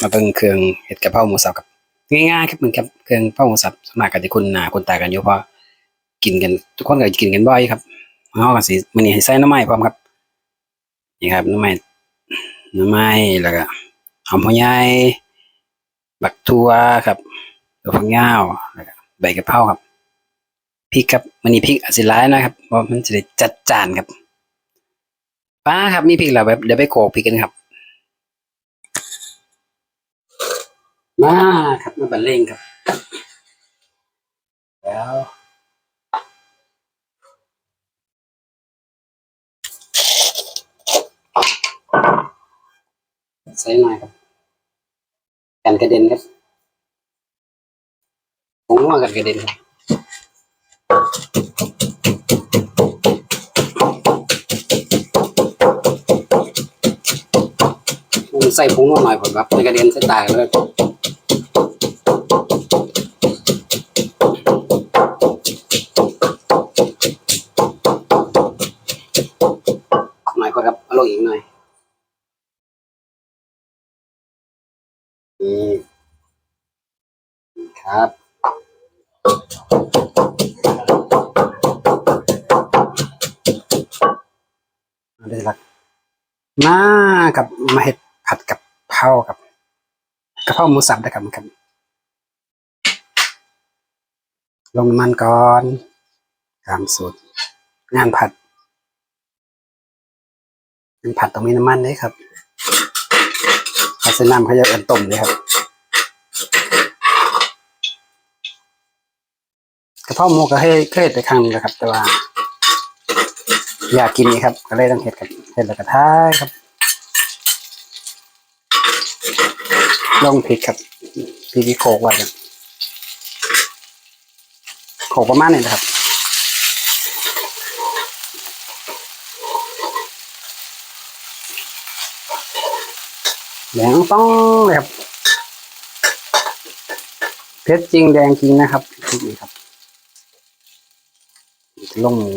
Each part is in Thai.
มาเบิ่งเครื่องเห็ดกระเพราหมูสับครับง่ายๆครับมึงครับเครื่องกะเพราหมูสับสวนมากก็จะคุณหนาคุณตากันอยู่เพราะกินกัน ทุกคนก็กินกันบ่อยครับเฮาก็สิมื้อนี้ให้ใส่น้ำไม้พร้อมครับนี่ครับน้ำไม้น้ำไม้แล้วก็หอมหัวใหญ่บักทั่วครับตัวฝักยาวแล้วก็ใบกระเพราครับพริกครับมื้อนี้พริกอสิหลายนะครับเพราะมันจะได้จัดจานครับป้าครับมีพริกแล้วแบบเดี๋ยวไปโขลกพริกกันครับ มาครับมาบรรเลงครับ แล้วใส่หน่อยครับกันกระเด็นครับผมว่ากันกระเด็นครับผมใส่ผงนัวหน่อยผมครับมันกระเด็นใส่ตากันเลย อีกหน่อยนี่ครับได้ละมากับมาเห็ดผัดกับเพรากับกระเพราหมูสับนะครับครับลงน้ำมันก่อนตามสูตรงานผัด มันผัดต้องมีน้ำมันเลยครับถ้าใส่น้ำเขาจะเอินต้มเลยครับกระเพราหมูก็ให้เคยเห็ดไปครั้งหนึงแล้วครับ แต่ว่า อยากกินนี่ครับ ก็เลยต้องเห็ดกับเห็ดแล้วก็ท้ายครับลองพริกครับพริกที่โขกไว้ครับโขกประมาณนี้นะครับ แดงต้องเลยครับเพชรจริงแดงจริงนะครับพริกนี่ครับลงหมู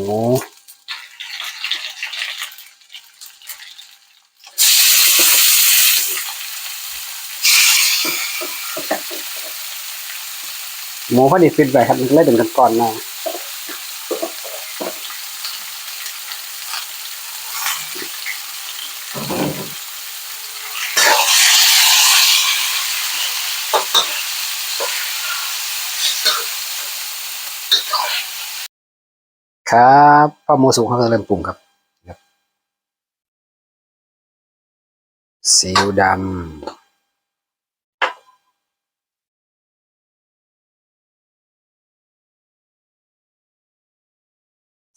หมูพอดีฟิตไว้ครับมันเลยเป็นกันก่อนๆมา ครับพ่อหมูสุกเขาก็เริ่มปรุงครับซีอิ๊วดำ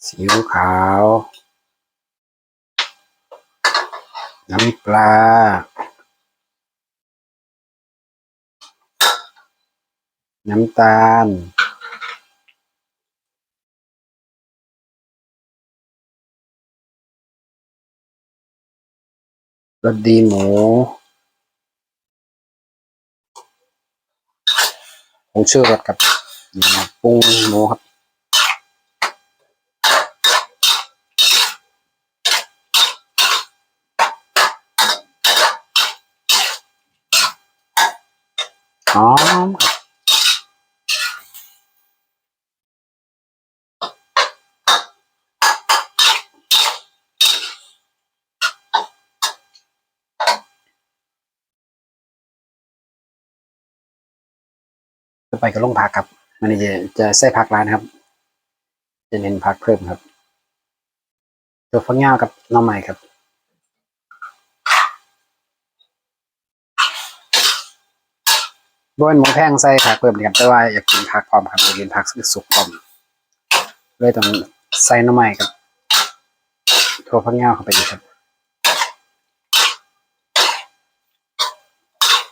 ซีอิ๊วขาว น้ำปลา น้ำตาลรสดีหมูผงชูรสครับปรุงหมูครับหอม อไปก็ลงผักครับมันนี้จะจะใส่ผักร้านครับ จะเน้นผักเพิ่มครับ ตัวฟักยาวกับน้องใหม่ครับบนหมูแพงใส่ผักเพิ่มนะครับแต่ว่าอยากกินผักพร้อมครับอยากกินผักสุกพร้อมเลยต้องใส่น้ำใหม่ครับถั่วฝักยาเข้าไปดีครับ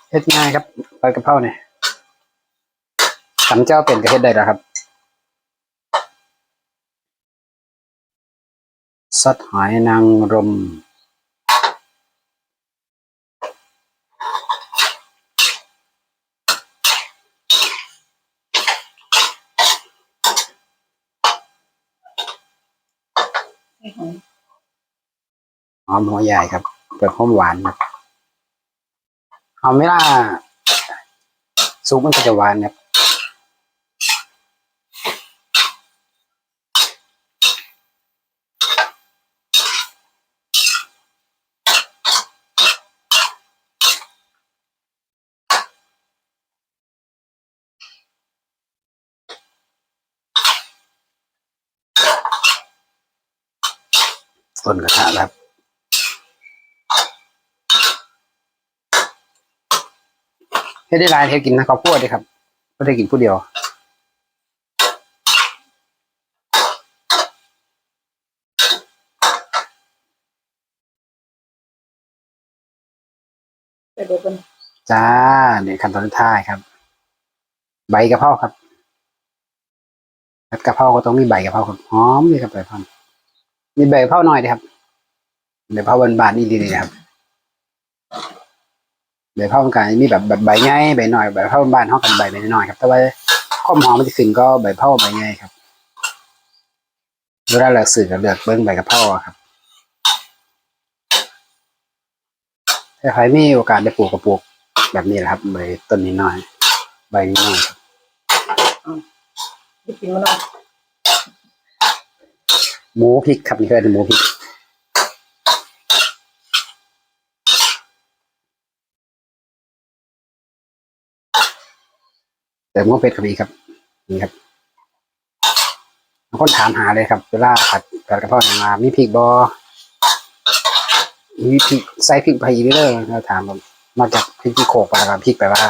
เฮ็ดง่ายครับปลากระเพราเนี่ย ตำเจ้าเป็นก็เฮ็ดได้แล้วครับซอสหอยนางรมหอมหัวใหญ่ครับเปลือกหอมหวานครับหอมเวลาซุปมันก็จะหวานครับ ต้นกระทะแล้วครับเฮ็ดได้หลายเฮ็ดกินนะข้าวโพดเด้ครับไม่ได้กินผู้เดียวไปเดี๋ยวเป็นจ้าเนี่ยขั้นตอนสุดท้ายครับ ใบกะเพราครับผัดกะเพราก็ต้องมีใบกะเพราครับหอมเลยครับใบกะเพรา มีใบเพราหน่อยดีครับใบเพราบานๆนี่ดีๆนะครับใบเพรามันก็มีแบบแบบใบใหญ่ใบหน่อยใบเพราบานๆเท่ากันใบใบน้อยครับ แต่ว่าความหอมมันจะขึ้นก็ใบเพราใบใหญ่ครับเวลาเลือกสื่อก็เลือกเบิ้งใบกะเพราอครับถ้าใครมีโอกาสได้ปลูกก็ปลูกแบบนี้แหละครับใบต้นนี้น้อย ใบนี้น้อยครับไปกินมันเนาะ หมูพริกครับนี่คือหมูพริกแต่หมูเป็ดกับอีกครับ นี่ครับบางคนถามหาเลยครับเวลาผัดผัดกะเพาอย่างมามีพริกบอมีพริกใส่พริกไปอีกเรื่อยเราถามผมนอกจากพริกที่โขกไปแล้วพริกไปว่า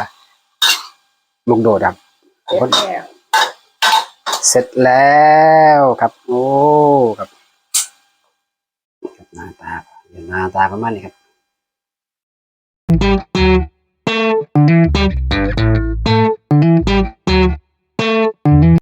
ลุงโดดครับเสร็จแล้วครับ โอ้ครับครับหน้าตาห น้าตาประมาณนี้ครับ